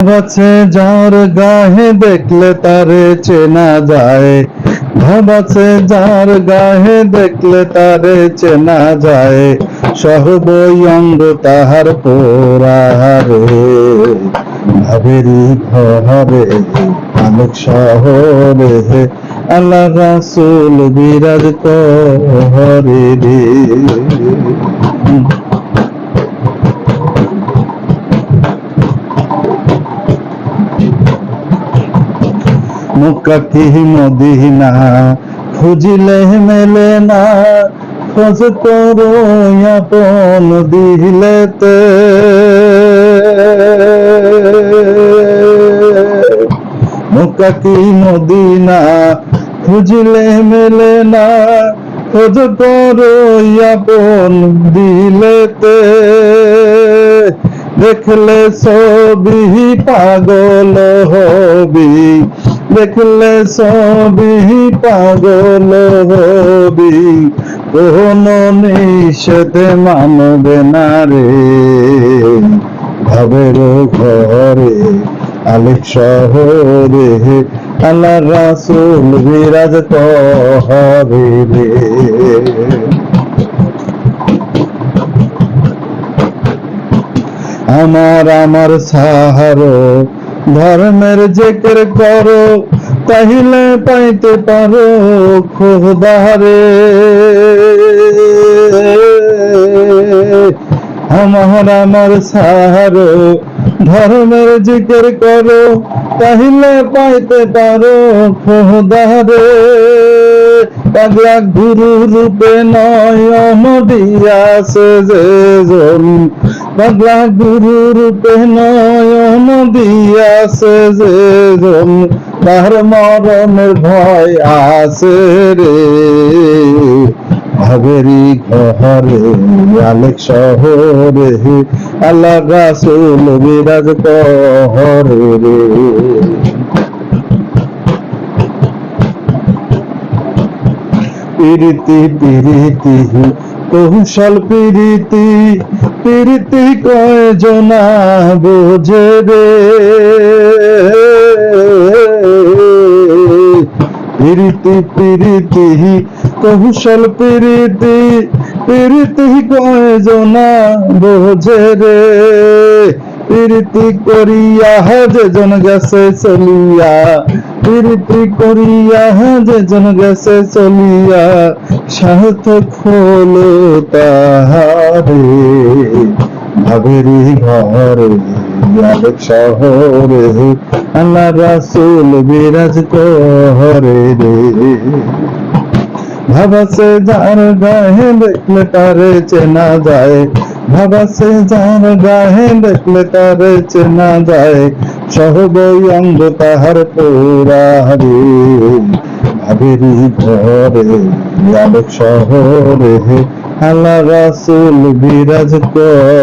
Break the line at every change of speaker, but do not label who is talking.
ভাবাছে, যার গাহে দেখলে তারে চেনা যায়। ভাবাছে, যার গাহে দেখলে তারে চেনা যায়। সহবই অঙ্গ তাহার পোড়ারে ভাবেরি ঘরে অনেক শহরে আল্লাহ রাসুল, বিরাজ করে রে মুক্তি মদিনা, খুঁজিলে মেলে না, খোঁজ করো আপন দিলেতে। মুক্তি মদিনা, খুঁজিলে মেলে না, খোঁজ করো আপন দিলেতে। দেখলে ছবি পাগল হবি দেখলে ছবি পাগল হবি কোন নিষেধ মানবে না রে। ভাবের ঘরে আলিক শহরে, আল্লাহ রাসুল বিরাজ করে রে আমার আমার সাহারো ধর্মের জেকের করো, তাহিলে পাইতে পারো খোদারে। আমার আমার সাহারো, ধর্মের জিকির করো, তাহিলে পাইতে পারো খোদারে। পাগলা গুরু রূপে নয়ন দিয়াছে যে জন পাগলা গুরু রূপে নয়ন দিয়াছে যে জন তার মরণের ভয় আছে রে। ভাবেরি ঘরে, আলেক শহরে, আল্লাহ রাসুল বিরাজ করে রে। প্রীতি প্রীতি কৌশল প্রীতি প্রীতি কয়জনা বোঝে রে প্রীতি প্রীতি, কৌশল প্রীতি প্রীতি কয়জনা বোঝে রে প্রীতি করিয়া যেজন গেছে চলিয়া প্রীতি করিয়া যেজন গেছে চলিয়া সার্থক হলো তাহারে। ভাবেরি ঘরে শহরে, আল্লাহ রাসুল বিরাজ করে রে। ভাবাসে যার গায়ে দেখলে তারে চেনা যায়, ভাবাসে যার গায়ে দেখলে তারে চেনা যায় সহবই অঙ্গ তাহার পোড়ারে ঘরে আলোক শহরে আল্লাহ রাসুল বিরাজ করে।